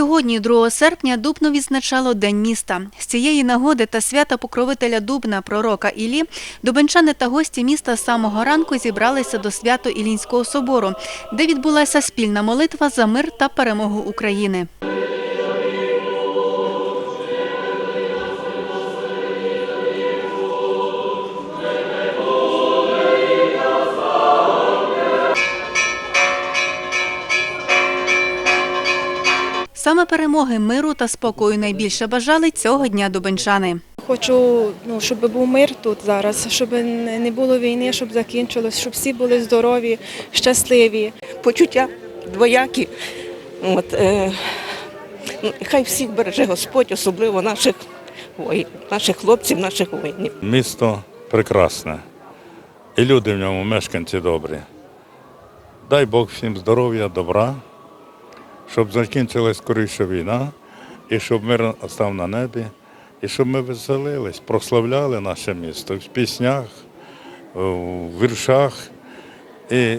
Сьогодні, 2 серпня, Дубно відзначало День міста. З цієї нагоди та свята покровителя Дубна, пророка Іллі, дубенчани та гості міста з самого ранку зібралися до свято Ілінського собору, де відбулася спільна молитва за мир та перемогу України. Саме перемоги, миру та спокою найбільше бажали цього дня дубенчани. Хочу, ну, щоб був мир тут зараз, щоб не було війни, щоб закінчилось, щоб всі були здорові, щасливі. почуття двоякі. От, е, хай всіх береже Господь, особливо наших воїнів, наших хлопців, наших воїнів. Місто прекрасне. І люди в ньому, мешканці добрі. Дай Бог всім здоров'я, добра, щоб закінчилась скоріше війна, і щоб мир став на небі, і щоб ми веселились, прославляли наше місто в піснях, в віршах. І,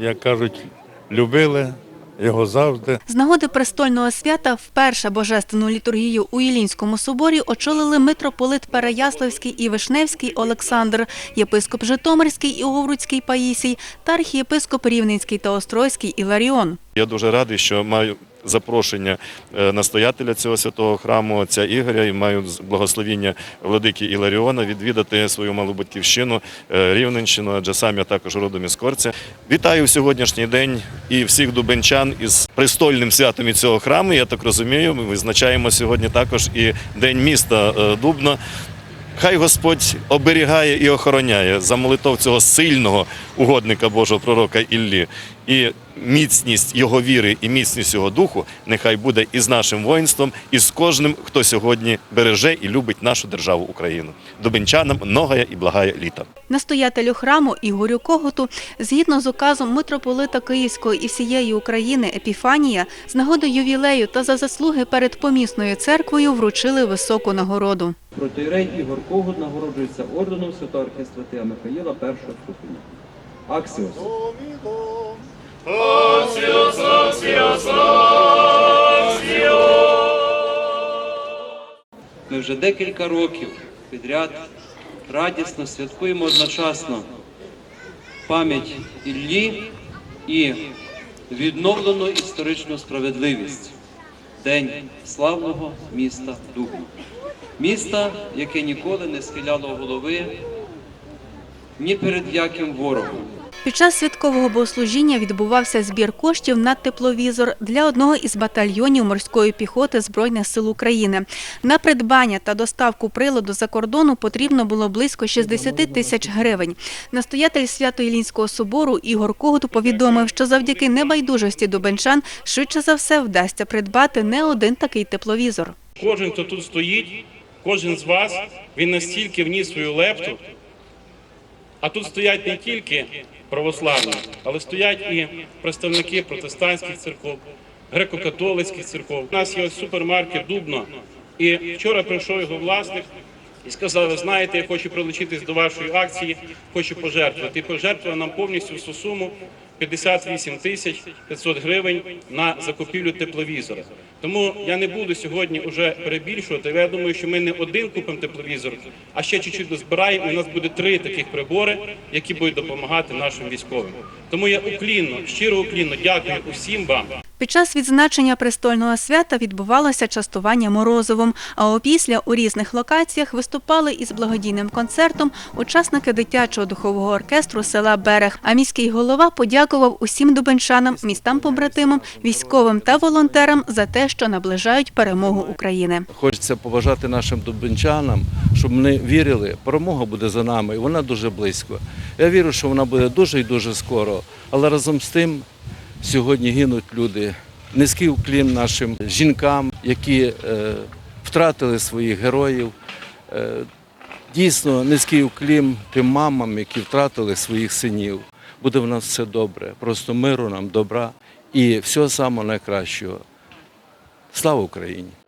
як кажуть, любили його завжди. З нагоди престольного свята вперше божественну літургію у Ілінському соборі очолили митрополит Переяславський і Вишневський Олександр, єпископ Житомирський і Овруцький Паїсій та архієпископ Рівненський та Острозький Іларіон. Я дуже радий, що маю запрошення е, настоятеля цього святого храму отця Ігоря і маю благословіння владики Іларіона відвідати свою малу батьківщину е, Рівненщину, адже сам я також родом із Корця. Вітаю в сьогоднішній день і всіх дубенчан із престольним святом від цього храму. Я так розумію, ми визначаємо сьогодні також і День міста е, Дубно. Хай Господь оберігає і охороняє за молитов цього сильного угодника Божого пророка Іллі. І міцність його віри і міцність його духу нехай буде і з нашим воїнством, і з кожним, хто сьогодні береже і любить нашу державу Україну. Дубенчанам многая і благая літа. Настоятелю храму Ігорю Когуту, згідно з указом митрополита Київського і всієї України Епіфанія, з нагоди ювілею та за заслуги перед помісною церквою вручили високу нагороду. Протоірей Ігор Когут нагороджується орденом Святого архістратига Михаїла першого ступеня. Аксіос. Ми вже декілька років підряд радісно святкуємо одночасно пам'ять Іллі і відновлену історичну справедливість. День славного міста Дубно. Міста, яке ніколи не схиляло голови ні перед яким ворогом. Під час святкового богослужіння відбувався збір коштів на тепловізор для одного із батальйонів морської піхоти Збройних сил України. На придбання та доставку приладу за кордону потрібно було близько 60 тисяч гривень. Настоятель Свято-Ілінського собору Ігор Когут повідомив, що завдяки небайдужості дубенчан швидше за все вдасться придбати не один такий тепловізор. Кожен, хто тут стоїть, кожен з вас, він настільки вніс свою лепту. А тут стоять не тільки православні, але стоять і представники протестантських церков, греко-католицьких церков. У нас є супермаркет Дубно. І вчора прийшов його власник і сказав: знаєте, я хочу прилучитись до вашої акції, хочу пожертвувати. І пожертвував нам повністю всю суму 58 тисяч 500 гривень на закупівлю тепловізора. Тому я не буду сьогодні вже перебільшувати. Я думаю, що ми не один купимо тепловізор, а ще чуть-чуть дозбираємо. У нас буде три таких прибори, які будуть допомагати нашим військовим. Тому я уклінно, щиро уклінно дякую усім вам. Під час відзначення престольного свята відбувалося частування морозивом, а опісля у різних локаціях виступали із благодійним концертом учасники дитячого духового оркестру села Берег. А міський голова подякував усім дубенчанам, містам побратимам, військовим та волонтерам за те, що наближають перемогу України. Хочеться побажати нашим дубенчанам, щоб вони вірили, перемога буде за нами, і вона дуже близько. Я вірю, що вона буде дуже і дуже скоро. Але разом з тим сьогодні гинуть люди. Низький уклін нашим жінкам, які е, втратили своїх героїв. Е, дійсно, низький уклін тим мамам, які втратили своїх синів. Буде в нас все добре. Просто миру нам, добра і всього самого найкращого. Слава Україні!